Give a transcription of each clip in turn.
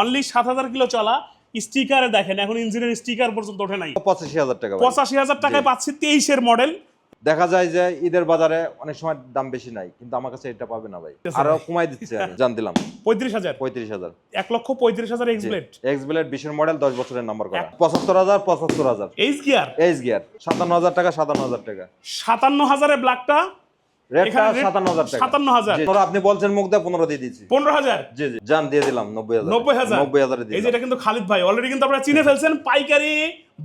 Only সাত হাজার kilo চলা। স্টিকারে দেখেন এখন ইঞ্জিনের স্টিকার পর্যন্ত ওঠে নাই। পঁচাশি হাজার টাকা পঁচাশি হাজার টাকায় পাচ্ছি তেইশের মডেল দেখা যায় যে ঈদের বাজারে অনেক সময় দাম বেশি নাই কিন্তু আমার কাছে এটা পাবে না ভাই। আরও কমাই দিচ্ছে জান দিলাম। পঁয়ত্রিশ হাজার। পঁয়ত্রিশ হাজার। এক লক্ষ পঁয়ত্রিশ হাজার এক্স ব্লেড এক্স ব্লেড বিশের মডেল দশ বছরের নাম্বার করা। পঁচাত্তর হাজার পঁচাত্তর হাজার। এইচ গিয়ার এইচ গিয়ার সাতান্ন হাজার টাকা সাতান্ন হাজার টাকা। সাতান্ন হাজারে ব্ল্যাকটা রেটটা এখানে rate সাতান্ন হাজার টাকা। 57,000 জি, পনেরো আপনি বলছেন মুখ দিয়ে পনেরো দিয়ে দিচ্ছি পনেরো হাজার? জি জি জান দিয়ে দিলাম নব্বই হাজার। নব্বই হাজার? নব্বই হাজারে এই যে কিন্তু খালিদ ভাই অলরেডি কিন্তু আপনারা চিনে ফেলছেন পাইকারি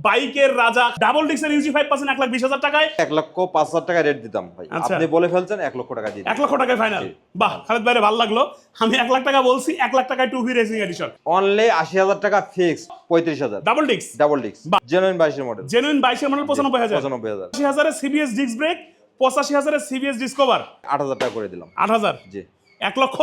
বাইকের রাজা ডাবল ডিক্সের ইউজি ফাইভ পার্সেন্ট এক লাখ বিশ হাজার টাকায়। এক লক্ষ পাঁচ হাজার টাকা রেট দিতাম ভাই। আচ্ছা। আপনি বলে ফেলছেন এক লক্ষ টাকা দিয়ে এক লক্ষ টাকায় ফাইনাল বাহ খালিদ ভাইরে ভালো লাগল। আমি এক লাখ টাকা বলছি এক লাখ টাকায় two V racing edition only আশি হাজার টাকা ফিক্স পঁয়ত্রিশ হাজার। ডাবল ডিক্স ডাবল বাহ। জেনুইন বাইশের মডেল জেনুইন বাইশের মডেল পঁচানব্বই হাজার। পঁচানব্বই হাজার। আশি হাজারে। সিবিএস ডিস্ক ব্রেক পঁচাশি হাজারে সিবিএস ডিসকভার আট হাজার টাকা করে দিলাম। আট হাজার? জি। এক লক্ষ?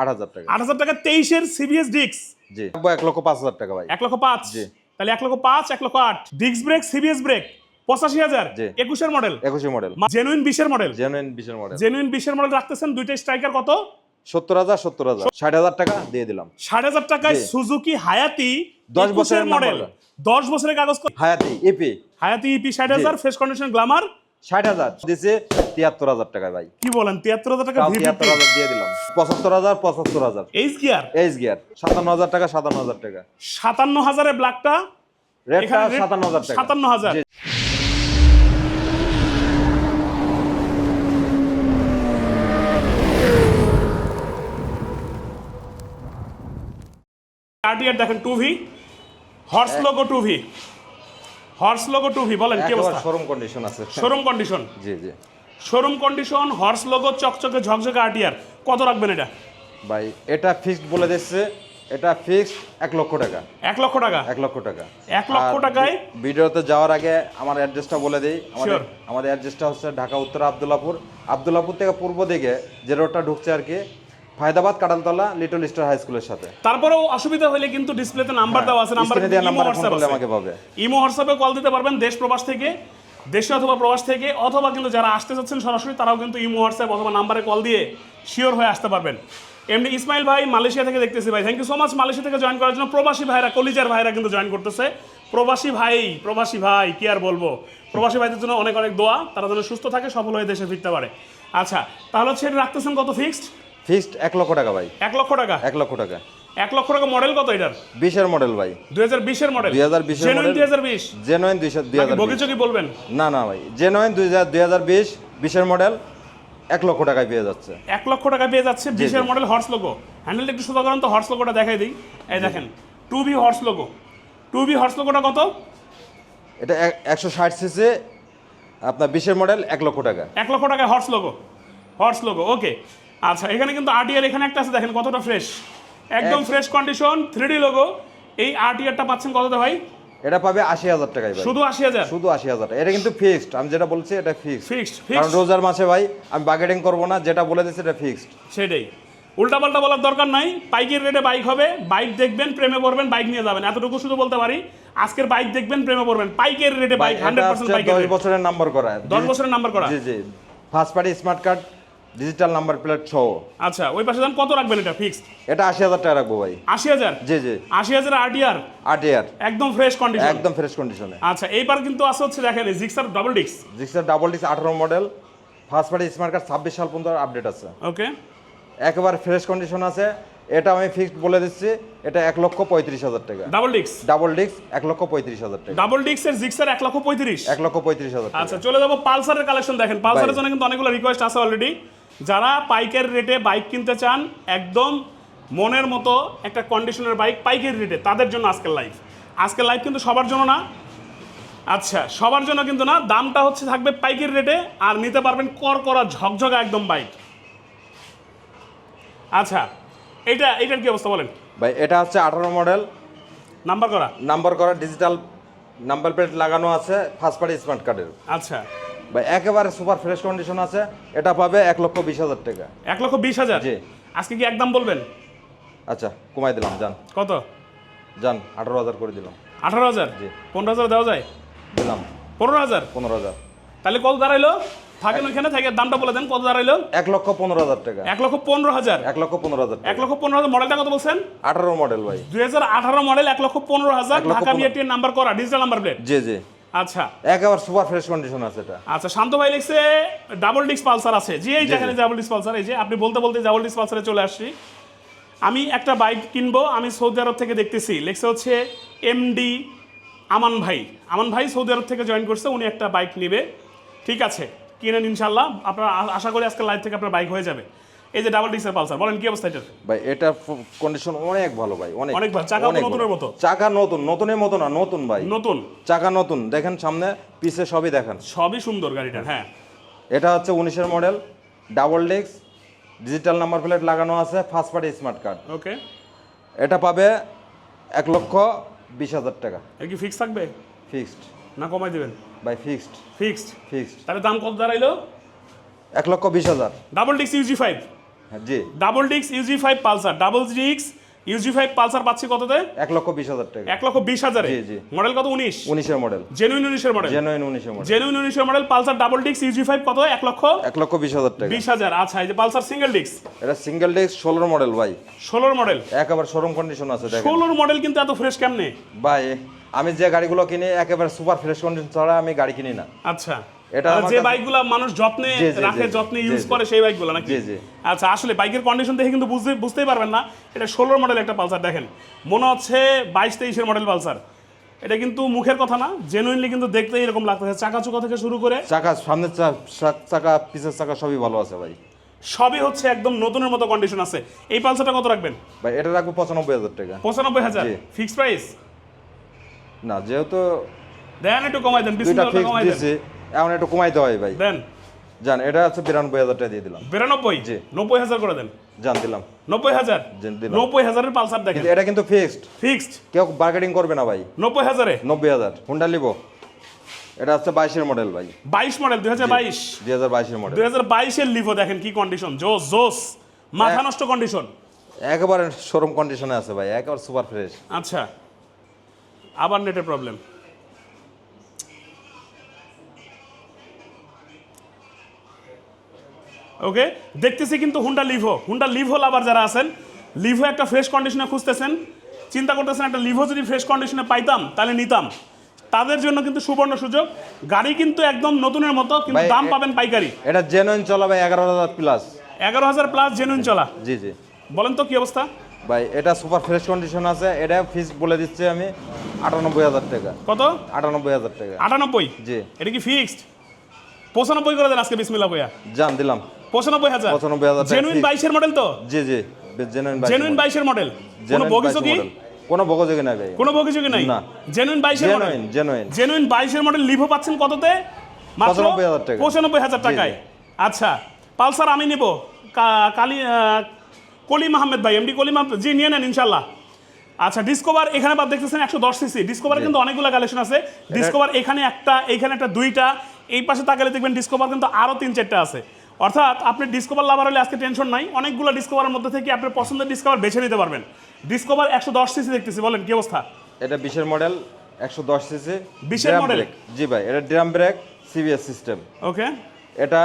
আট হাজার টাকা। আট হাজার টাকা তেইশের সিবিএস ডিক্স জি। এক লক্ষ পাঁচ হাজার টাকা ভাই। এক লক্ষ পাঁচ? জি। তাহলে এক লক্ষ পাঁচ এক লক্ষ আট। ডিস্ক ব্রেক সিবিএস ব্রেক পঁচাশি হাজার। একুশের মডেল। একুশে মডেল। জেনুইন বিশের মডেল। জেনুইন বিশের মডেল। জেনুইন বিশের মডেল রাখতেছেন দুইটা স্ট্রাইকার কত? সত্তর হাজার সত্তর হাজার। ষাট হাজার টাকা দিয়ে দিলাম। ষাট হাজার টাকায় সুজুকি হায়াতি দশ বছরের মডেল। দশ বছরের কাগজ হায়াতি এপি হায়াতি ইপি ষাট হাজার ফ্রেশ কন্ডিশন গ্লামার ষাট হাজার। দিছে তিয়াত্তর হাজার টাকা ভাই। কি বলেন তিয়াত্তর হাজার টাকা তিয়াত্তর হাজার দিয়ে দিলাম। পঁচাত্তর হাজার পঁচাত্তর হাজার। এইচ গিয়ার এইচ গিয়ার সাতান্ন হাজার টাকা সাতান্ন হাজার টাকা। সাতান্ন হাজারে ব্ল্যাকটা রেটটা সাতান্ন হাজার টাকা। সাতান্ন হাজার। আরটিআর দেখেন two V horse logo two V horse logo two V বলেন কি অবস্থা? শোরুম কন্ডিশন আছে। শোরুম কন্ডিশন জি জি। শোরুম কন্ডিশন হর্স লোগো চকচকে ঝকঝকে আরটিআর কত রাখবেন এটা? ভাই এটা ফিক্সড বলে দিচ্ছে। এটা ফিক্সড এক লক্ষ টাকা। এক লক্ষ টাকা? এক লক্ষ টাকা। এক লক্ষ টাকায়? ভিডিওতে যাওয়ার আগে আমার অ্যাড্রেসটা বলে দিই। আমাদের আমাদের অ্যাড্রেসটা হচ্ছে ঢাকা উত্তর আবদুল্লাপুর আবদুল্লাপুর থেকে পূর্ব দিকে যে রোডটা ঢুকছে আর কি Faydabad Kataltala Little Star High স্কুলের সাথে। তারপরেও অসুবিধা হলে কিন্তু ডিসপ্লেতে নাম্বার দেওয়া আছে নাম্বার ইমো নাম্বারে ফোন করলে আমাকে পাবে। ইমো হোয়াটসঅ্যাপে কল দিতে পারবেন দেশ প্রবাস থেকে দেশে অথবা প্রবাস থেকে অথবা কিন্তু যারা আসতে চাচ্ছেন সরাসরি তারাও কিন্তু ইমো হোয়াটসঅ্যাপ অথবা নাম্বারে কল দিয়ে শিওর হয়ে আসতে পারবেন। এমনি ইসমাইল ভাই মালয়েশিয়া থেকে দেখতেছি ভাই। Thank you so much Malaysia থেকে জয়েন করার জন্য প্রবাসী ভাইরা কলিজার ভাইরা কিন্তু জয়েন করতেছে। প্রবাসী ভাই প্রবাসী ভাই কি আর বলব? প্রবাসী ভাইদের জন্য অনেক অনেক দোয়া। তারা যেন সুস্থ থাকে সফল হয়ে দেশে ফিরতে পারে। আচ্ছা তাহলে হচ্ছে রাখতেছেন কত ফিক্সড ফিক্সড এক লক্ষ টাকা ভাই। এক লক্ষ টাকা? এক লক্ষ টাকা। এক লক্ষ টাকা মডেল কত এটার? বিশের মডেল ভাই। দুই হাজার বিশের মডেল 2020 এর জেনুইন model। দুই হাজার বিশ? জেনুইন দুই হাজার। বগিচকি বলবেন? না না ভাই। জেনুইন দুই হাজার দুই হাজার বিশ বিশের মডেল এক লক্ষ টাকায় পেয়ে যাচ্ছে। এক লক্ষ টাকা পেয়ে যাচ্ছে বিশের মডেল হর্স লোগো হ্যান্ডেলটা একটু সোজা করেন তো হর্স লোগোটা দেখাই দিই। এই দেখেন two V horse logo two V horse লোগোটা কত? এটা একশো ষাট সিসি আপনার বিশের মডেল এক লক্ষ টাকা। এক লক্ষ টাকায় horse logo horse logo okay আচ্ছা এখানে কিন্তু আরটিআর এখানে একটা আছে দেখেন কতটা ফ্রেশ একদম ফ্রেশ কন্ডিশন থ্রি লোগো এই আরটিআরটা পাচ্ছেন কতটা ভাই? এটা পাবে আশি হাজার টাকায় ভাই। শুধু আশি হাজার? শুধু আশি হাজার টাকা। এটা কিন্তু ফিক্সড আমি যেটা বলছি এটা ফিক্সড ফিক্সড কারণ রোজার মাসে ভাই আমি বার্গেটিং করব না যেটা বলে দিচ্ছি এটা ফিক্সড সেটাই। উল্টাপাল্টা বলার দরকার নাই বাইকের রেটে বাইক হবে বাইক দেখবেন প্রেমে পড়বেন বাইক নিয়ে যাবেন। এতটুকু শুধু বলতে পারি আজকের বাইক দেখবেন প্রেমে পড়বেন। বাইকের রেটে বাইক হান্ড্রেড পার্সেন্ট বাইকের দশ বছরের নাম্বার করা। দশ বছরের নাম্বার করা। জি জি। First party smart card digital number plate সহ। আচ্ছা ওই পাশে দাম কত রাখবেন এটা ফিক্সড এটা আশি হাজার টাকা রাখব ভাই। আশি হাজার? জি জি। আশি হাজার আরটিআর ইয়ার একদম ফ্রেশ কন্ডিশন একদম ফ্রেশ কন্ডিশনে আচ্ছা এইবার কিন্তু আছে হচ্ছে দেখেন জিক্সার ডাবল ডিক্স জিক্সার ডাবল ডিস্ক আঠারো model first party smart card ছাব্বিশ সাল পর্যন্ত আপডেট আছে। ওকে একেবারে ফ্রেশ কন্ডিশন আছে। এটা আমি ফিক্সড বলে দিচ্ছি এটা এক লক্ষ পঁয়ত্রিশ হাজার টাকা। ডাবল ডিক্স ডাবল ডিক্স এক লক্ষ পঁয়ত্রিশ হাজার টাকা। ডাবল ডিক্সের জিক্সার এক লক্ষ পঁয়ত্রিশ। এক লক্ষ পঁয়ত্রিশ হাজার টাকা। আচ্ছা চলে যাব পালসারের কালেকশন দেখেন। পালসারের জন্য কিন্তু অনেকগুলো রিকোয়েস্ট আছে অলরেডি যারা পাইকের রেটে বাইক কিনতে চান একদম মনের মতো একটা কন্ডিশনের বাইক পাইকের রেটে তাদের জন্য আজকের লাইভ আজকের লাইভ কিন্তু সবার জন্য না। আচ্ছা সবার জন্য কিন্তু না দামটা হচ্ছে থাকবে পাইকের রেটে আর নিতে পারবেন কর করা ঝকঝকা একদম বাইক আচ্ছা এইটা এইটার কি অবস্থা বলেন? ভাই এটা হচ্ছে আঠারো মডেল নাম্বার করা? নাম্বার করা ডিজিটাল নাম্বার প্লেট লাগানো আছে ফার্স্ট পার্টি স্মার্ট কার্ডের আচ্ছা। ভাই একেবারে সুপার ফ্রেশ কন্ডিশন আছে। এটা পাবে এক লক্ষ বিশ হাজার টাকা। এক লক্ষ বিশ হাজার? জি। আজকে কি একদম বলবেন? আচ্ছা কমাই দিলাম যান। কত? যান আঠারো হাজার করে দিলাম। আঠারো হাজার? জি। পনেরো হাজার দেওয়া যায়? দিলাম। পনেরো হাজার? পনেরো হাজার। তাহলে কত দাঁড়াইলো? থাকেন ওইখানে থেকে দামটা বলে দেন কত দাঁড়াইলো? এক লক্ষ পনেরো হাজার টাকা। এক লক্ষ পনেরো হাজার? এক লক্ষ পনেরো হাজার এক লক্ষ পনেরো হাজার মডেলটা কত বলছেন? আঠারো মডেল ভাই। দুই হাজার আঠারো মডেল এক লক্ষ পনেরো হাজার ঢাকা। বিআরটির নাম্বার করা ডিজিটাল নাম্বার প্লেট। জি জি। আচ্ছা। একেবারে সুপার ফ্রেশ কন্ডিশন আছে এটা। আচ্ছা শান্ত ভাই লিখছে ডাবল ডিস্ক পালসার আছে। জি এই যেখানে ডাবল ডিস্ক পালসার এই যে আপনি বলতে বলতে ডাবল ডিস্ক পালসারে চলে আসছি। আমি একটা বাইক কিনবো আমি সৌদি আরব থেকে দেখতেছি। লিখছে হচ্ছে এমডি আমান ভাই। আমান ভাই সৌদি আরব থেকে জয়েন করছে উনি একটা বাইক নেবে। ঠিক আছে কিনেন ইনশাল্লাহ আপনার আশা করি আজকে লাইভ থেকে আপনার বাইক হয়ে যাবে। এই যে ডাবল ডিস্কের পালসার বলেন কি অবস্থা এটার? ভাই এটা কন্ডিশন অনেক ভালো ভাই অনেক। অনেক ভালো। চাকা নতুনের মতো। চাকা নতুন নতুনের মতো না নতুন ভাই। নতুন? চাকা নতুন দেখেন সামনে পিছে সবই দেখেন। সবই সুন্দর গাড়িটার হ্যাঁ। এটা হচ্ছে উনিশের মডেল ডাবল ডেক্স ডিজিটাল নাম্বার প্লেট লাগানো আছে first party smart card okay এটা পাবে এক লক্ষ বিশ হাজার টাকা। এর কি ফিক্স থাকবে? ফিক্সড না কমাই দিবেন? বাই ফিক্সড ফিক্সড ফিক্সড তাহলে দাম কত দাঁড়াইলো? এক লক্ষ বিশ হাজার। ডাবল ডিস্ক ইউজি ফাইভ হ্যাঁ, জি। Double disc UG five Pulsar double disc UG five Pulsar পাচ্ছি কততে? এক লক্ষ বিশ হাজার টাকা। এক লক্ষ বিশ হাজারে? জি, জি। মডেল কত? উনিশ? উনিশের মডেল জেনুইন উনিশের মডেল জেনুইন উনিশের মডেল জেনুইন উনিশের model Pulsar double disc UG five কত? এক লক্ষ? এক লক্ষ বিশ হাজার টাকা। বিশ হাজার। আচ্ছা এই যে পালসার সিঙ্গেল ডিস্ক এটা সিঙ্গেল ডেক্স ষোলোর মডেল ভাই। ষোলোর মডেল একেবারে শোরুম কন্ডিশন আছে ষোলোর মডেল কিন্তু এত ফ্রেশ কেমনে? ভাই আমি যে গাড়িগুলো কিনি একেবারে সুপার ফ্রেশ কন্ডিশন ছাড়া আমি গাড়ি কিনি না। আচ্ছা। এটা যে বাইকগুলো মানুষ যত্নে রাখে যত্নে ইউজ করে সেই বাইকগুলো নাকি? জি, জি। আচ্ছা আসলে বাইকের কন্ডিশন দেখে কিন্তু বুঝতে বুঝতেই পারবেন না। এটা ষোলোর মডেল একটা পালসার দেখেন। মনে হচ্ছে বাইশ তেইশের মডেল পালসার। এটা কিন্তু মুখের কথা না জেনুইনলি কিন্তু দেখতে এরকম লাগতেছে। চাকা চুকা থেকে শুরু করে চাকা সামনের চাকা পিছের চাকা সবই ভালো আছে ভাই। সবই হচ্ছে একদম নতুনের মতো কন্ডিশন আছে। এই পালসারটা কত রাখবেন? ভাই এটা রাখব পঁচানব্বই হাজার টাকা। পঁচানব্বই হাজার? জি। ফিক্স প্রাইস না যেহেতু দেন একটু কমাই দেন বিশ কমাই দেন। এখন একটু কমাইতে হয় ভাই। দেন। জান এটা হচ্ছে বিরানব্বই হাজার টাকা দিয়ে দিলাম। বিরানব্বই? জি। নব্বই হাজার করে দেন। জান দিলাম। নব্বই হাজার। নব্বই হাজারের পালসার দেখেন। এটা কিন্তু ফিক্সড ফিক্সড কেউ বার্গেটিং করবে না ভাই। নব্বই হাজারে? নব্বই হাজার। হুন্ডা লিবো এটা হচ্ছে বাইশের মডেল ভাই। বাইশ মডেল দুই হাজার বাইশ? দুই হাজার বাইশের মডেল দুই হাজার বাইশের লিভো দেখেন কি কন্ডিশন জোস জোস। মাথা নষ্ট কন্ডিশন একেবারে শোরুম কন্ডিশনে আছে ভাই একেবারে সুপার ফ্রেশ আচ্ছা। আবার নেটের প্রবলেম ওকে দেখতেছি কিন্তু Honda Livo Honda Livo lover যারা আছেন লিভো একটা ফ্রেশ কন্ডিশনে খুঁজতেছেন। চিন্তা করতেছেন একটা লিভো যদি ফ্রেশ কন্ডিশনে পাইতাম তাহলে নিতাম। তাদের জন্য কিন্তু সুবর্ণ সুযোগ। গাড়ি কিন্তু একদম নতুনের মতো কিন্তু দাম পাবেন পাইকারি। এটা জেনুইন চলা ভাই এগারো হাজার প্লাস এগারো হাজার প্লাস জেনুইন চলা। জি জি। বলেন তো কি অবস্থা? ভাই এটা সুপার ফ্রেশ কন্ডিশন আছে। এটা ফিক্স বলে দিচ্ছি আমি আটানব্বই হাজার টাকা। কত? আটানব্বই হাজার টাকা। আটানব্বই? জি। এটা কি ফিক্সড পঁচানব্বই করে দেন আজকে বিসমিল্লা বইয়া জান দিলাম। পঁচানব্বই হাজার। 95,000 টাকা জেনুইন বাইশের মডেল তো? জি জি জেনুইন জেনুইন বাইশের মডেল কোনো কোনো নাই ভাই। কোনো নাই? না। জেনুইন বাইশের মডেল জেনুইন জেনুইন বাইশের মডেল লিভো পাচ্ছেন কততে? মাত্র 95,000 টাকা। পঁচানব্বই হাজার টাকায়। আচ্ছা পালসার আমি নেব। কালি কলিম আহমেদ ভাই এমডি কলিম আহমেদ। জি নিয়ে নেন ইনশাল্লাহ। আচ্ছা ডিসকভার এখানে বাদ দেখতেছেন একশো দশ সিসি। ডিসকভার কিন্তু অনেকগুলো কালেকশন আছে। ডিসকভার এখানে একটা এখানে একটা দুইটা। এই পাশে তাকালে দেখবেন ডিসকভার কিন্তু আরও তিন চারটা আছে। অর্থাৎ আপনি ডিসকভার লাভার হলে আজকে টেনশন নাই। অনেকগুলো ডিসকভারের মধ্যে থেকে আপনার পছন্দের ডিসকভার বেছে নিতে পারবেন। ডিসকভার একশো দশ সিসি দেখতেছি বলেন কি অবস্থা? এটা বিশের মডেল একশো দশ সিসি বিশের মডেল জি ভাই এটা drum brake CBS system okay এটা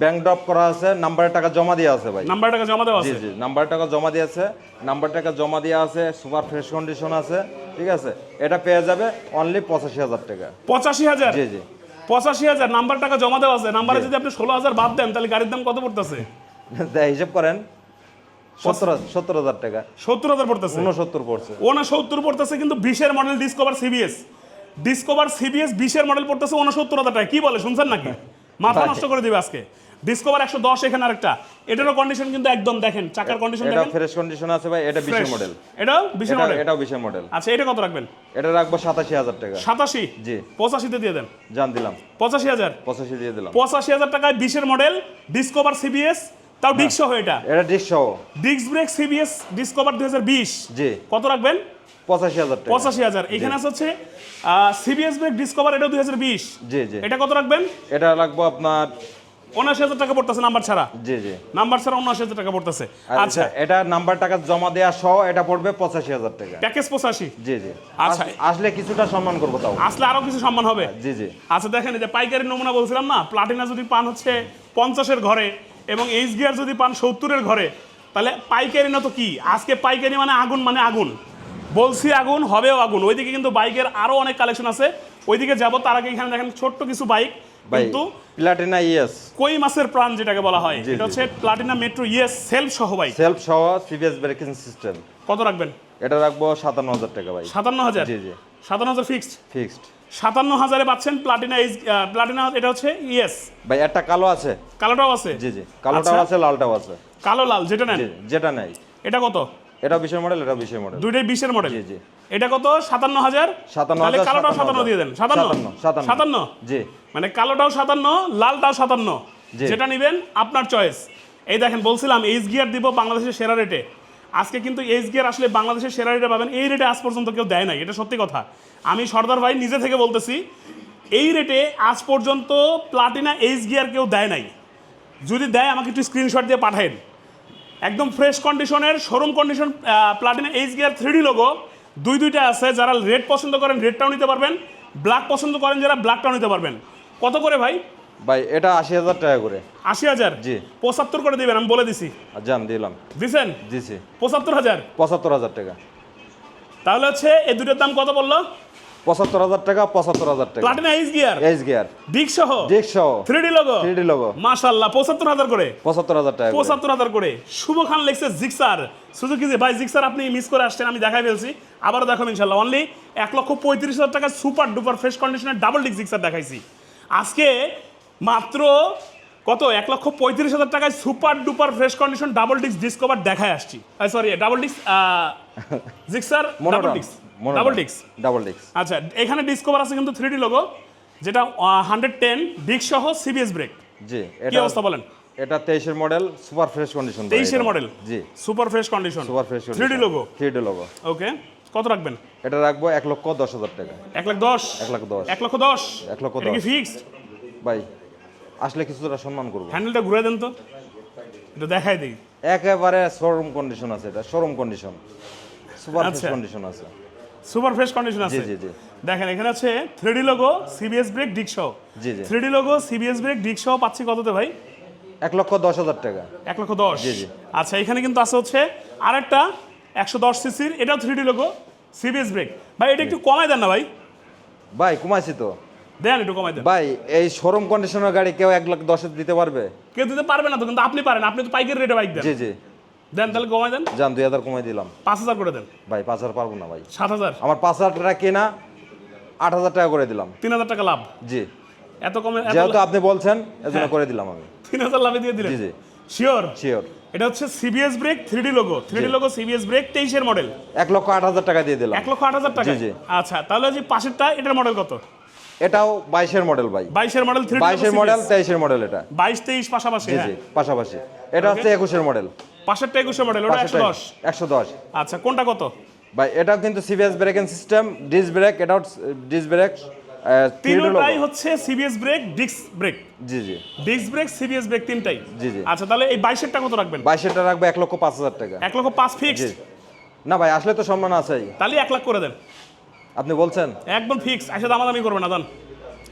ব্যাংক ড্রপ করা আছে নাম্বারের টাকা জমা দিয়ে আছে ভাই। নাম্বার টাকা জমা দেওয়া জি আছে? জি নাম্বার টাকা জমা দিয়ে আছে নাম্বার টাকা জমা দিয়ে আছে সুপার ফ্রেশ কন্ডিশন আছে ঠিক আছে? এটা পেয়ে যাবে অনলি পঁচাশি হাজার টাকা। পঁচাশি হাজার? জি জি। পঁচাশি হাজার নাম্বার টাকা জমা দেওয়া আছে নাম্বারে যদি আপনি ষোলো হাজার বাদ দেন তাহলে গাড়ির দাম কত পড়তেছে? হিসাব করেন সত্তর হাজার টাকা। সত্তর হাজার পড়তেছে? উনসত্তর পড়ছে। উনসত্তর পড়তেছে কিন্তু বিশের model Discover CBS Discover CBS বিশের মডেল পড়তেছে উনসত্তর হাজার টাকা কি বলে শুনছেন নাকি? মাথা নষ্ট করে দিবে আজকে। ডিসকভার একশো দশ এখানে আরেকটা। এটারও কন্ডিশন কিন্তু একদম দেখেন চাকার কন্ডিশন এটা ফ্রেশ কন্ডিশন আছে ভাই এটা বিশের Fresh। মডেল এটাও বিশের মডেল এটাও বিশের মডেল আচ্ছা এটা কত রাখবেন? এটা রাখব সাতাশি হাজার টাকা। সাতাশি? জি। পঁচাশিতে দিয়ে দেন। জান দিলাম। পঁচাশি হাজার? পঁচাশি দিয়ে দিলাম। পঁচাশি হাজার টাকায় বিশের মডেল ডিসকভার সিবিএস তাও ডিস্ক সহ এটা। এটা ডিশ সহ। ডিস্ক ব্রেক সিবিএস ডিসকভার দুই হাজার বিশ। জি। কত রাখবেন? পঁচাশি হাজার টাকা। পঁচাশি হাজার। এখানে আছে হচ্ছে সিবিএস ব্রেক ডিসকভার এটা দুই হাজার বিশ। জি জি। এটা কত রাখবেন? এটা রাখব আপনার উনআশি হাজার টাকা পড়তেছে নাম্বার ছাড়া। জি জি। নাম্বার ছাড়া উনআশি হাজার টাকা পড়তেছে। আচ্ছা। এটা- নাম্বার টাকা জমা দেওয়া সহ এটা পড়বে পঁচাশি হাজার টাকা। প্যাকেজ পঁচাশি? জি জি। আচ্ছা। আসলে কিছুটা সম্মান করব তাও। আসলে আরও কিছু সম্মান হবে? জি জি। আচ্ছা দেখেন যে পাইকারি নমুনা বলছিলাম না প্লাটিনা যদি পান হচ্ছে পঞ্চাশের ঘরে এবং এইচ গিয়ার যদি পান সত্তরের ঘরে তাহলে পাইকারি না তো কি? আজকে পাইকারি মানে আগুন মানে আগুন। বলছি আগুন হবেও আগুন। ওইদিকে কিন্তু বাইকের আরও অনেক কালেকশন আছে। ওইদিকে যাব তার আগে এখানে দেখেন ছোট্ট কিছু বাইক। কিন্তু প্লাটিনা ইএস কই মাসের প্রাণ যেটাকে বলা হয় এটা হচ্ছে প্লাটিনা মেট্রো ইয়েস সেলফ সহ বাইক সেলফ সহ সিবিএস ব্রেকিং সিস্টেম কত রাখবেন? এটা রাখব সাতান্ন হাজার টাকা ভাই। সাতান্ন হাজার? জি জি। সাতান্ন হাজার ফিক্সড ফিক্সড সাতান্ন হাজারে পাচ্ছেন প্লাটিনা এইচ প্লাটিনা এটা হচ্ছে ইয়েস ভাই একটা কালো আছে। কালোটাও আছে? জি জি। কালোটাও আচ্ছা। আছে লালটাও আছে। কালো লাল যেটা নেন। যেটা নাই। এটা কত? এটা বিশের মডেল এটা বিশের মডেল দুইটাই বিশের মডেল জি জি। এটা কত? সাতান্ন হাজার? সাতান্ন তাহলে কালোটাও সাতান্ন দিয়ে দেন। সাতান্ন? সাতান্ন, সাতান্ন। জি। মানে কালোটাও সাতান্ন লালটাও সাতান্ন। যেটা নেবেন আপনার চয়েস এই দেখেন বলছিলাম এইচ গিয়ার দিব বাংলাদেশের সেরা রেটে আজকে কিন্তু এইচ গিয়ার আসলে বাংলাদেশের সেরা রেটে পাবেন। এই রেটে আজ পর্যন্ত কেউ দেয় নাই এটা সত্যি কথা। আমি সর্দার ভাই নিজে থেকে বলতেছি এই রেটে আজ পর্যন্ত প্লাটিনা এইচ গিয়ার কেউ দেয় নাই। যদি দেয় আমাকে একটু স্ক্রিনশট দিয়ে পাঠান একদম ফ্রেশ কন্ডিশনের showroom condition Platina H gear three D logo দুই দুইটা আছে যারা রেড পছন্দ করেন রেডটাও নিতে পারবেন। ব্ল্যাক পছন্দ করেন যারা ব্ল্যাকটাও নিতে পারবেন। কত করে ভাই? ভাই এটা আশি হাজার টাকা করে। আশি হাজার? জি। পঁচাত্তর করে দিবেন আমি বলে দিছি। জান দিলাম। দিছেন? দিছি। পঁচাত্তর হাজার? পঁচাত্তর হাজার টাকা। তাহলে হচ্ছে এই দুটোর দাম কত বলল? পঁচাত্তর হাজার টাকা পঁচাত্তর হাজার টাকা। Platina H gear H gear disc সহ ডিক সহ। থ্রিডি লোগো থ্রি লোগো মাশাল্লাহ পঁচাত্তর হাজার করে। পঁচাত্তর হাজার টাকা পঁচাত্তর হাজার করে। শুভ খান লিখছে জিক্সার সুজুকি যে ভাই জিক্সার আপনি মিস করে আসছেন আমি দেখাই ফেলছি। আবারও দেখাবো ইনশাল্লাহ অনলি এক লক্ষ পঁয়ত্রিশ হাজার টাকা সুপার ডুপার ফ্রেশ কন্ডিশনের ডাবল ডিক জিক্সার দেখাইছি। আজকে মাত্র কত? এক লক্ষ পঁয়ত্রিশ হাজার টাকায় super duper fresh condition double ডিক্স ডিসকভার দেখায় আসছি। সরি ডাবল ডিক্স জিক্সার ডাবল ডিক্স ডাবল ডিক্স ডাবল ডিক্স আচ্ছা এখানে ডিসকভার আছে কিন্তু থ্রি ডি লোগো যেটা হান্ড্রেড টেন ডিক্স সহ সিবিএস ব্রেক জি কি এটা অবস্থা বলেন? এটা তেইশের মডেল সুপার ফ্রেশ কন্ডিশন তেইশের মডেল জি। Super fresh condition super fresh three D logo three D logo okay কত রাখবেন? এটা রাখব এক লক্ষ দশ হাজার টাকা। এক লাখ দশ। এক লাখ দশ। এক লক্ষ দশ। এক লক্ষ দশ। ফিক্সড ভাই আসলে কিছুটা সম্মান করব। হ্যান্ডেলটা ঘুরে দেন তো। এটা দেখাই দিই। একেবারে শোরুম কন্ডিশন আছে এটা showroom condition super fresh. Condition আছে। সুপার ফ্রেশ কন্ডিশন আছে। জি, জি। দেখেন এখানে আছে three logo CBS brake disc সহ জি, জি। Three logo CBS brake disc সহ পাচ্ছি কততে ভাই? এক লক্ষ দশ হাজার টাকা। এক লক্ষ দশ। জি, জি। আচ্ছা এখানে কিন্তু আছে হচ্ছে আরেকটা একশো দশ সিসির এটাও থ্রি লোগো সিবিএস ব্রেক ভাই এটা একটু কমাই দেন না ভাই। ভাই কমাইছি তো। দেন একটু কমাই দেন। ভাই এই শোরুম কন্ডিশনের গাড়ি কেউ এক লাখ দশে দিতে পারবে? কেউ দিতে পারবে না তো কিন্তু আপনি পারেন। আপনি তো পাইকারি রেটে বাইক দেন। জি জি। দেন তাহলে কমাই দেন। যান দুই হাজার কমাই দিলাম। পাঁচ হাজার করে দেন। ভাই পাঁচ হাজার পারব না ভাই। সাত হাজার। আমার পাঁচ হাজার টাকা কেনা আট হাজার টাকা করে দিলাম। তিন হাজার টাকা লাভ। জি। এত কমে যেহেতু আপনি বলছেন এজন্য করে দিলাম আমি। তিন হাজার লাভে দিয়ে দিলেন। জি, জি। শিওর শিওর এটা হচ্ছে CBS brake three D logo three D logo CBS brake তেইশের মডেল এক লক্ষ আট হাজার টাকা দিয়ে দিলাম। এক লক্ষ আট হাজার টাকা। আচ্ছা তাহলে যে পাশেরটা এটার মডেল কত? এটাও বাইশের মডেল ভাই। বাইশের মডেল বাইশের মডেল তেইশের মডেল এটা। বাইশ তেইশ পাশাপাশি জি হ্যাঁ। জি পাশাপাশি। এটা হচ্ছে একুশের মডেল। পাশেরটা একুশের মডেল ওটা একশো দশ। একশো দশ। আচ্ছা কোনটা কত? ভাই এটাও কিন্তু CBS braking system disc brake এটাও ডিস ব্রেক তিনটাই হচ্ছে সিবিএস ব্রেক ডিস্ক ব্রেক জি জি। ডিস্ক ব্রেক সিবিএস ব্রেক তিনটাই। জি, জি। আচ্ছা তাহলে এই বাইশেরটা কত রাখবেন? বাইশেরটা রাখব এক লক্ষ পাঁচ হাজার টাকা। এক লক্ষ পাঁচ জি। ফিক্সড না ভাই আসলে তো সম্মান আছেই। তাহলে এক লাখ করে দেন। আপনি বলছেন? একদম ফিক্স আসে দামাদামি করবে না দান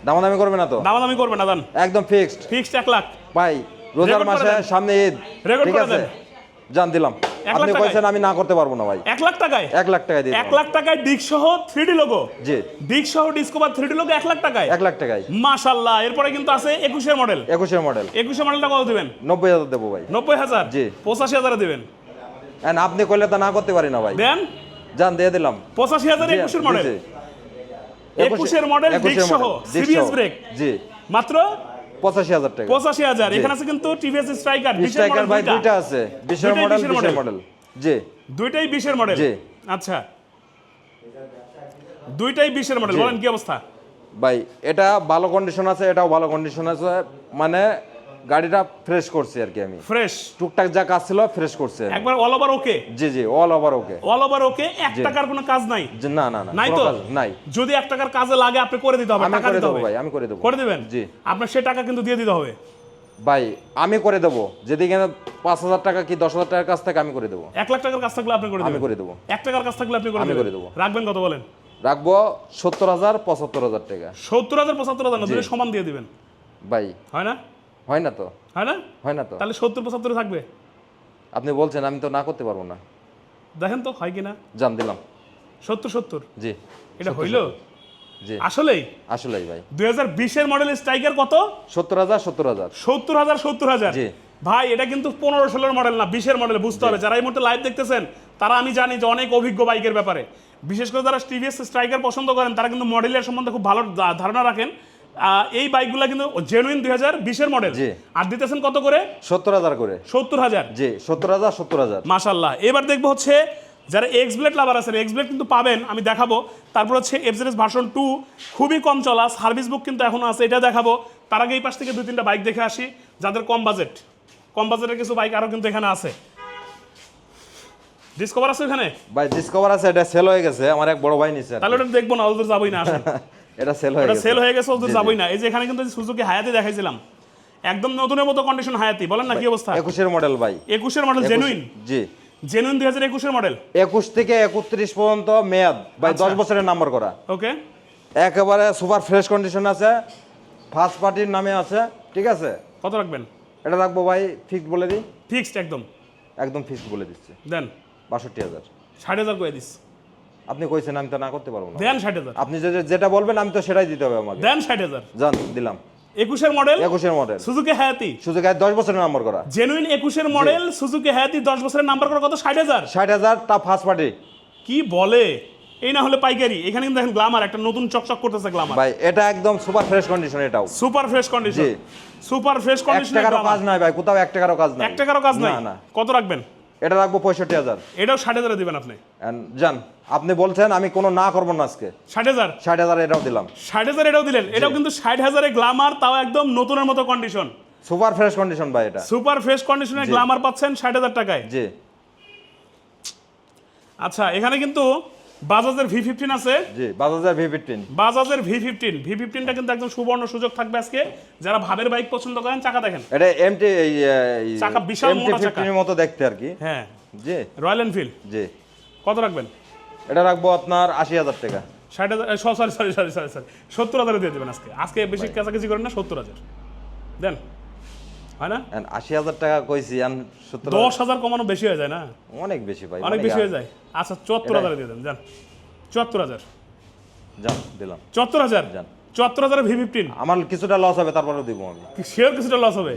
দামাদামি করবে না তো? দামাদামি করবে না দান একদম ফিক্সড ফিক্সড এক লাখ। ভাই রোজার মাসে সামনে ঈদ ঠিক আছে। জান দিলাম। আপনি কইছেন আমি না করতে পারব না ভাই। এক লাখ টাকায়? এক লাখ টাকা দিয়ে এক লাখ টাকায় ডিক সহ থ্রি ডি লোগো জি। ডিক সহ ডিসকভার থ্রি ডি লোগো এক লাখ টাকায়? এক লাখ টাকায়। মাশাল্লাহ এরপরে কিন্তু আছে একুশের মডেল একুশের মডেল একুশের মডেলটা কত দিবেন? নব্বই হাজার দেবো ভাই। নব্বই হাজার? জি। পঁচাশি হাজারে দিবেন। আপনি করলে তা না করতে পারি না ভাই। দেন। জান দিয়ে দিলাম। পঁচাশি হাজার একুশের মডেল একুশের মডেল সহ সহ। ব্রেক জি। মাত্র পঁচাশি হাজার টাকা। পঁচাশি হাজার। এখানে আছে কিন্তু টিভিএস স্ট্রাইকার স্ট্রাইকার ভাই দুইটা। আছে। বিশের মডেল বিশের মডেল জি। দুইটাই বিশের মডেল জি। আচ্ছা। দুইটাই বিশের মডেল বলেন কি অবস্থা? ভাই এটা ভালো কন্ডিশন আছে এটাও ভালো কন্ডিশন আছে। মানে গাড়িটা ফ্রেশ করছি আর কি আমি। ফ্রেশ টুকটাক যা কাজ ছিল ফ্রেশ করছে একবার অল ওভার ওকে জি জি all over okay all over okay এক টাকার কোনো কাজ নাই? না না না নাই তো? নাই। যদি এক টাকার কাজে লাগে আপনি করে দিতে হবে টাকা দিতে হবে। ভাই আমি করে দেবো। করে দিবেন? জি। আপনার সে টাকা কিন্তু দিয়ে দিতে হবে। ভাই আমি করে দেবো। যদি কিনা পাঁচ হাজার টাকা কি দশ হাজার টাকার কাছ থেকে আমি করে দেবো। এক লাখ টাকার কাজ থাকলে আপনি করে আমি করে দেবো। এক টাকার কাজ থাকলে আপনি করে আমি করে দেবো। রাখবেন কত বলেন? রাখব সত্তর হাজার পঁচাত্তর হাজার টাকা। সত্তর হাজার পঁচাত্তর হাজার না সমান দিয়ে দিবেন। ভাই। হয় না? হয় না তো? হয় না? হয় না তো? তাহলে সত্তর পঁচাত্তরে থাকবে। আপনি বলছেন আমি তো না করতে পারব না। দেখেন তো হয় কিনা? জান দিলাম। সত্তর সত্তর? জি। এটা হইল? জি। আসলেই? আসলেই ভাই। দুই হাজার বিশের মডেল স্ট্রাইকার কত? সত্তর হাজার সত্তর হাজার। সত্তর হাজার সত্তর হাজার? জি। ভাই এটা কিন্তু পনেরো ষোলোর মডেল না বিশের মডেল বুঝতে হবে যারা এই মুহূর্তে লাইভ দেখতেছেন তারা আমি জানি যে অনেক অভিজ্ঞ বাইকের ব্যাপারে। বিশেষ করে যারা টিভিএস স্ট্রাইকার পছন্দ করেন তারা কিন্তু মডেলের সম্বন্ধে খুব ভালো ধারণা রাখেন। এই বাইকগুলো কিন্তু জেনুইন দুই হাজার বিশের মডেল। আর দিতেছেন কত করে? সত্তর হাজার করে। সত্তর হাজার। জি সত্তর হাজার সত্তর হাজার। মাশাল্লাহ এবার দেখব হচ্ছে যারা এক্স ব্লেড লাভার আছেন এক্স ব্লেড কিন্তু পাবেন আমি দেখাবো। তারপর হচ্ছে এফজেডএস ভার্সন টু খুবই কম চলা সার্ভিস বুক কিন্তু এখনও আছে এটা দেখাবো। তার আগে এই পাশ থেকে দুই তিনটা বাইক দেখে আসি যাদের কম বাজেট কম বাজেটের কিছু বাইক আরও কিন্তু এখানে আছে। ডিসকভার আছে এখানে ভাই ডিসকভার আছে এটা সেল হয়ে গেছে আমার এক বড় ভাই নিছে তাহলে ওটা দেখব না ওদের যাবোই না আসেন এটা সেল হয়ে গেছে। সেল হয়ে গেছে ওদের জি। না। এই যে এখানে কিন্তু সুজুকি হায়াতি দেখাইছিলাম। একদম নতুনের মতো কন্ডিশন হায়াতি বলেন না কি অবস্থা? একুশের মডেল ভাই। একুশের মডেল জেনুইন জি। জেনুইন দুই হাজার একুশের মডেল একুশ থেকে একত্রিশ পর্যন্ত মেয়াদ। ভাই আচ্ছা। দশ বছরের নাম্বার করা। ওকে একেবারে সুপার ফ্রেশ কন্ডিশন আছে। ফার্স্ট পার্টির নামে আছে ঠিক আছে? কত রাখবেন? এটা রাখব ভাই ফিক্সড বলে দিই। ফিক্সড একদম। একদম ফিক্সড বলে দিচ্ছি। দেন বাষট্টি হাজার। ষাট হাজার করে দিস। আপনি কইছেন আমি তো না করতে পারব না। দেন ষাট হাজার। আপনি যে- যেটা বলবেন আমি তো সেটাই দিতে হবে আমাকে। দেন ষাট হাজার। জান দিলাম। একুশের মডেল? একুশের মডেল। সুজুকি হায়াতি। সুযোগ দশ বছরের নাম্বার করা। জেনুইন একুশের মডেল সুজুকি হায়াতি দশ বছরের নাম্বার করা কত? ষাট হাজার। ষাট হাজার তা ফার্স্ট পার্টি কি বলে? এই না হলে পাইকারি। এখানে কিন্তু দেখেন গ্লামার একটা নতুন চকচক করতেছে গ্লামার ভাই এটা একদম সুপার ফ্রেশ কন্ডিশন এটাও। সুপার ফ্রেশ কন্ডিশন জি। সুপার ফ্রেশ এক কন্ডিশন টাকারও কাজ নাই ভাই কোথাও এক টাকারও কাজ নাই। এক টাকারও কাজ নাই। না না। কত রাখবেন? এটা রাখব পঁয়ষট্টি হাজার। এটাও ষাট হাজারে দিবেন আপনি। যান আপনি বলছেন আমি কোনো না করব না আজকে। ষাট হাজার? ষাট হাজার এটাও দিলাম। ষাট হাজার এটাও দিলেন? এটাও কিন্তু ষাট হাজারে গ্লামার তাও একদম নতুনের মতো কন্ডিশন সুপার ফ্রেশ কন্ডিশন ভাই এটা। সুপার ফ্রেশ কন্ডিশনে গ্লামার পাচ্ছেন ষাট হাজার টাকায়। জি। আচ্ছা এখানে কিন্তু বাজাজের ভি ফিফটিন আছে। জি বাজাজের ভি ফিফটিন বাজাজের ভি ফিফটিন ভি ফিফটিনটা কিন্তু একদম সুবর্ণ সুযোগ থাকবে আজকে। যারা ভাবের বাইক পছন্দ করেন চাকা দেখেন। এটা এমটি চাকা বিশাল এমটি মোটা চাকা। ফিফটিনের মতো দেখতে আর কি। হ্যাঁ। জি। রয়্যাল এনফিল্ড জি। কত রাখবেন? এটা রাখব আপনার আশি হাজার টাকা। ষাট হাজার sorry sorry sorry sorry sorry সত্তর হাজারে দিয়ে দেবেন আজকে। আজকে বেশি কাছাকাছি করেন না সত্তর হাজার। দেন। হয় না? আশি হাজার টাকা কইছি দশ হাজার কমানো বেশি হয়ে যায় না? অনেক বেশি ভাই অনেক বেশি হয়ে যায়। আচ্ছা চুয়াত্তর হাজারে দিয়ে দেন যান। চুয়াত্তর হাজার। যান দিলাম। চুয়াত্তর হাজার? যান। চুয়াত্তর হাজারে ভি ফিফটিন। আমার কিছুটা লস হবে দিব আমি। শিওর কিছুটা লস হবে?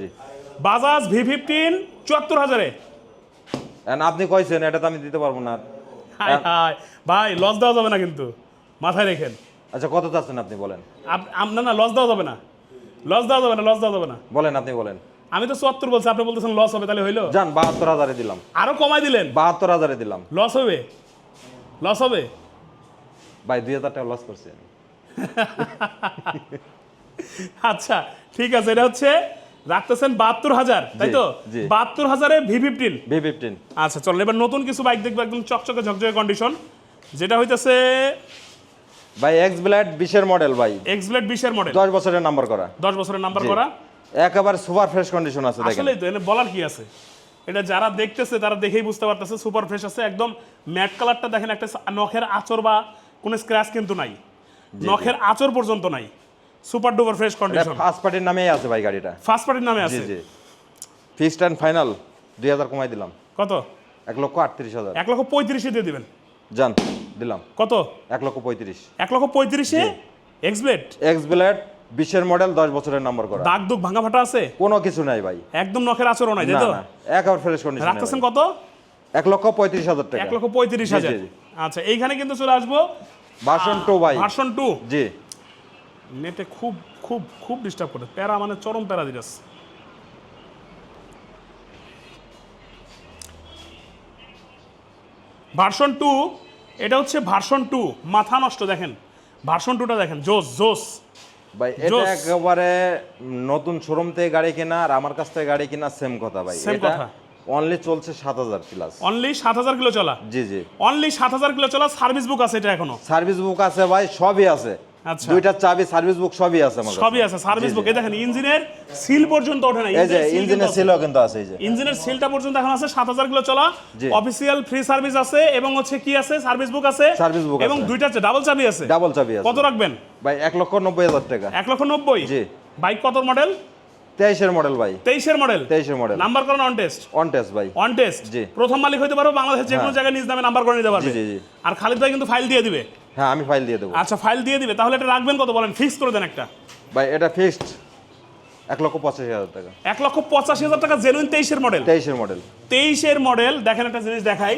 বাজাজ ভি ফিফটিন চুয়াত্তর হাজারে। আপনি কইছেন এটা তো আমি দিতে পারব না। ভাই লস দেওয়া যাবে না কিন্তু। মাথায় রেখেন। আচ্ছা কত চাচ্ছেন আপনি বলেন। না লস দেওয়া যাবে না। লস দেওয়া যাবে না লস দেওয়া যাবে না। বলেন আপনি বলেন। আমি তো চুয়াত্তর বলছি আপনি বলতেছেন লস হবে তাহলে হইল? যান বাহাত্তর হাজারে দিলাম। আরও কমাই দিলেন? বাহাত্তর হাজারে দিলাম। লস হবে? লস হবে? ভাই দুই হাজার টাকা লস করছি আমি। আচ্ছা ঠিক আছে এটা হচ্ছে রাখতেছেন বাহাত্তর হাজার তাই তো? বাহাত্তর হাজারে ভি ফিফটিন। V fifteen. আচ্ছা চলো এবার নতুন কিছু বাইক দেখব একদম চকচকে ঝকঝকে কন্ডিশন যেটা হইতেছে ভাই এক্স ব্ল্যাড বিশের মডেল ভাই। এক্স ব্লেড বিশের মডেল দশ বছরের নাম্বার করা। দশ বছরের নাম্বার করা। একেবারে সুপার ফ্রেশ কন্ডিশন আছে দেখেন। আসলেই তো বলার কি আছে? এটা যারা দেখতেছে তারা দেখেই বুঝতে পারতেছে সুপার ফ্রেশ আছে। একদম ম্যাট কালারটা দেখেন একটা নখের আচর বা কোনো স্ক্র্যাচ কিন্তু নাই। নখের আচর পর্যন্ত নাই। Super duper fresh condition. First পার্টির নামেই আছে ভাই গাড়িটা। ফার্স্ট পার্টির নামে আছে? জি। ফিক্সড অ্যান্ড ফাইনাল দুই হাজার কমাই দিলাম। কত? এক লক্ষ আটত্রিশ হাজার। এক লক্ষ পঁয়ত্রিশে দিয়ে দিবেন। যান দিলাম। কত? এক লক্ষ পঁয়ত্রিশ। এক লক্ষ পঁয়ত্রিশে? এক্সব্লেড এক্স ব্ল্যাড বিশের মডেল দশ বছরের নাম্বার করা। দাগ দুগ ভাঙা ফাটা আছে? কোনো কিছু নাই ভাই। একদম নখের আচরও নাই তো? একেবারে ফ্রেশ কন্ডিশন রাখতেছেন কত? এক লক্ষ পঁয়ত্রিশ হাজার টাকা। এক লক্ষ পঁয়ত্রিশ হাজার। আচ্ছা এইখানে কিন্তু চলে আসব। ভার্সন টু ভাই। ভার্সন টু জি। নেটে খুব খুব খুব ডিস্টার্ব করে। প্যারা মানে চরম প্যারা দিরাস ভার্সন টু এটা হচ্ছে ভার্সন টু মাথা নষ্ট দেখেন। ভার্সন টুটা দেখেন। জোস জোস। ভাই এটা একেবারে নতুন শোরুম থেকে গাড়ি কেনা আর আমার কাছ থেকে গাড়ি কেনা সেম কথা ভাই। সেম কথা। অনলি চলছে সাত হাজার প্লাস অনলি সাত হাজার কিলো চলা? জি জি। অনলি সাত হাজার কিলো চলা সার্ভিস বুক আছে এটা এখনও? সার্ভিস বুক আছে ভাই সবই আছে। দুইটা চাবি সার্ভিস বুক সবই আছে আমার সবই আছে সার্ভিস বুক এই দেখেন ইঞ্জিনের সিল পর্যন্ত ওঠে না। এই যে ইঞ্জিনের সিলও কিন্তু আছে এই যে। ইঞ্জিনের সিলটা পর্যন্ত এখন আছে সাত হাজার কিলো চলা। জি। অফিসিয়াল ফ্রি সার্ভিস আছে এবং হচ্ছে কি আছে? সার্ভিস বুক আছে। Service book এবং। দুইটা ডাবল চাবি আছে। ডাবল চাবি আছে। কত রাখবেন? ভাই এক লক্ষ নব্বই হাজার টাকা। এক লক্ষ নব্বই? জি। বাইক কত মডেল তেইশের মডেল ভাই। তেইশের মডেল তেইশের মডেল নাম্বার করেন অন টেস্ট অন টেস্ট ভাই। অন টেস্ট জি। প্রথম মালিক হইতে পারো বাংলাদেশের যে কোনো জায়গায় নিজ নামে নাম্বার করে নিতে পারবে। জি, জি। আর খালিদ ভাই কিন্তু ফাইল দিয়ে দিবে। হ্যাঁ আমি ফাইল দিয়ে দেবো। আচ্ছা ফাইল দিয়ে দিবে। তাহলে এটা রাখবেন কত বলেন? ফিক্স করে দেন একটা। ভাই এটা ফিক্সড এক লক্ষ পঁচাশি হাজার টাকা। এক লক্ষ পঁচাশি হাজার টাকা জেনুইন তেইশের মডেল তেইশের মডেল তেইশের মডেল দেখেন একটা জিনিস দেখাই।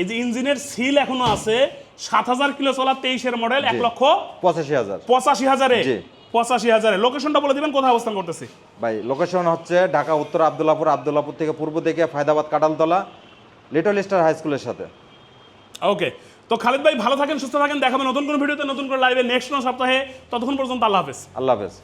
এই যে ইঞ্জিনের সিল এখনও আছে সাত হাজার কিলো চলা তেইশের মডেল এক লক্ষ পঁচাশি হাজার। পঁচাশি হাজারে। জি। পঁচাশি হাজারে। লোকেশনটা বলে দিবেন কোথায় অবস্থান করতেছি? ভাই লোকেশন হচ্ছে ঢাকা উত্তর আবদুল্লাপুর আবদুল্লাপুর থেকে পূর্ব দিকে Faydabad Kataltala Little Star High স্কুলের সাথে। ওকে তো খালিদ ভাই ভালো থাকেন, সুস্থ থাকেন দেখাবেন নতুন কোনো ভিডিওতে, নতুন করে লাইভে নেক্সট কোনো সপ্তাহে। ততক্ষণ পর্যন্ত আল্লাহ হাফেজ। আল্লাহ হাফেজ।